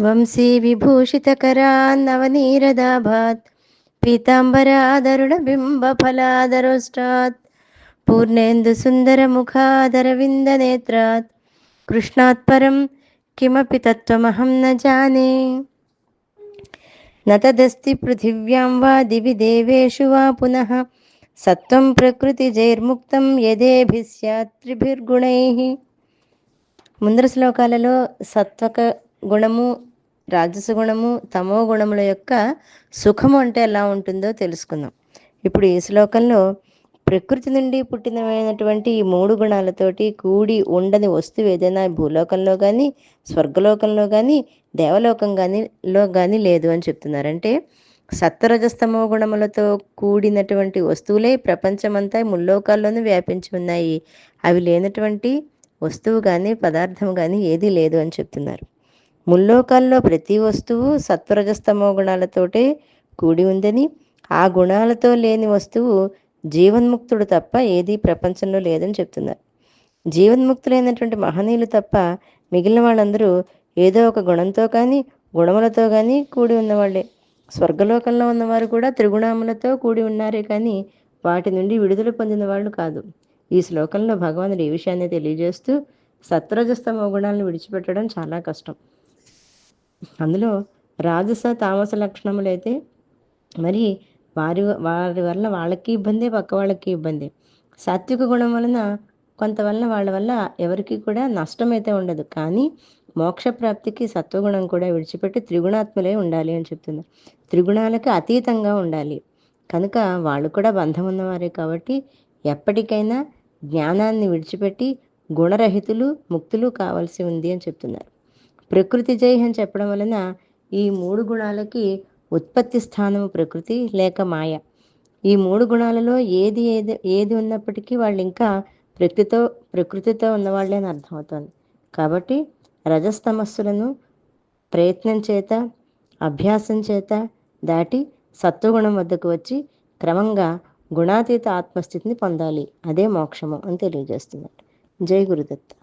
వంశీ విభూషితకరాన్నవనీరదాభాత్ పీతాంబరాదరుణబింబఫలాదరోష్టాత్ పూర్ణేందు సుందరముఖాదరవిందనేత్రాత్ కృష్ణాత్ పరం కిమపి తత్వమహం న జానే. నతదస్తి పృథివ్యాం వా దివి దేవేషు వా పునః సత్వం ప్రకృతిజైర్ముక్తం యదేభిస్యాత్రిభిర్గుణై ముందర శ్లోకాలలో సత్వక గుణము రాజస గుణము తమో గుణముల యొక్క సుఖము అంటే ఎలా ఉంటుందో తెలుసుకుందాం. ఇప్పుడు ఈ శ్లోకంలో ప్రకృతి నుండి పుట్టినమైనటువంటి ఈ మూడు గుణాలతోటి కూడి ఉండని వస్తువు ఏదైనా భూలోకంలో కానీ స్వర్గలోకంలో కానీ దేవలోకం కానీ లో కానీ లేదు అని చెప్తున్నారు. అంటే సత్వరజస్తమో గుణములతో కూడినటువంటి వస్తువులే ప్రపంచమంతా ముల్లోకాల్లోనూ వ్యాపించి ఉన్నాయి. అవి లేనటువంటి వస్తువు కానీ పదార్థం కానీ ఏదీ లేదు అని చెప్తున్నారు. ముల్లోకాల్లో ప్రతి వస్తువు సత్వరజస్తమో గుణాలతోటే కూడి ఉందని ఆ గుణాలతో లేని వస్తువు జీవన్ముక్తుడు తప్ప ఏదీ ప్రపంచంలో లేదని చెప్తున్నారు. జీవన్ముక్తులైనటువంటి మహనీయులు తప్ప మిగిలిన వాళ్ళందరూ ఏదో ఒక గుణంతో కానీ గుణములతో కానీ కూడి ఉన్నవాళ్ళే స్వర్గలోకంలో ఉన్నవారు కూడా త్రిగుణములతో కూడి ఉన్నారే కానీ వాటి నుండి విడుదల పొందిన వాళ్ళు కాదు. ఈ శ్లోకంలో భగవానుడు ఈ విషయాన్ని తెలియజేస్తూ సత్వరజస్తమో గుణాలను విడిచిపెట్టడం చాలా కష్టం. అందులో రాజస తామస లక్షణములైతే మరి వారి వారి వల్ల వాళ్ళకి ఇబ్బంది పక్క వాళ్ళకి ఇబ్బంది. సాత్విక గుణం వలన కొంత వలన వాళ్ళ వల్ల ఎవరికి కూడా నష్టం అయితే ఉండదు. కానీ మోక్ష ప్రాప్తికి సత్వగుణం కూడా విడిచిపెట్టి త్రిగుణాత్ములే ఉండాలి అని చెప్తున్నారు. త్రిగుణాలకు అతీతంగా ఉండాలి. కనుక వాళ్ళు కూడా బంధం ఉన్నవారే కాబట్టి ఎప్పటికైనా జ్ఞానాన్ని విడిచిపెట్టి గుణరహితులు ముక్తులు కావాల్సి ఉంది అని చెప్తున్నారు. ప్రకృతి జై అని చెప్పడం వలన ఈ మూడు గుణాలకి ఉత్పత్తి స్థానము ప్రకృతి లేక మాయ. ఈ మూడు గుణాలలో ఏది ఏది ఏది ఉన్నప్పటికీ వాళ్ళు ఇంకా ప్రకృతితో ప్రకృతితో ఉన్నవాళ్ళే అని అర్థమవుతుంది. కాబట్టి రజస్తమస్సులను ప్రయత్నం చేత అభ్యాసం చేత దాటి సత్వగుణం వద్దకు వచ్చి క్రమంగా గుణాతీత ఆత్మస్థితిని పొందాలి. అదే మోక్షము అని తెలియజేస్తున్నాడు జై గురుదత్త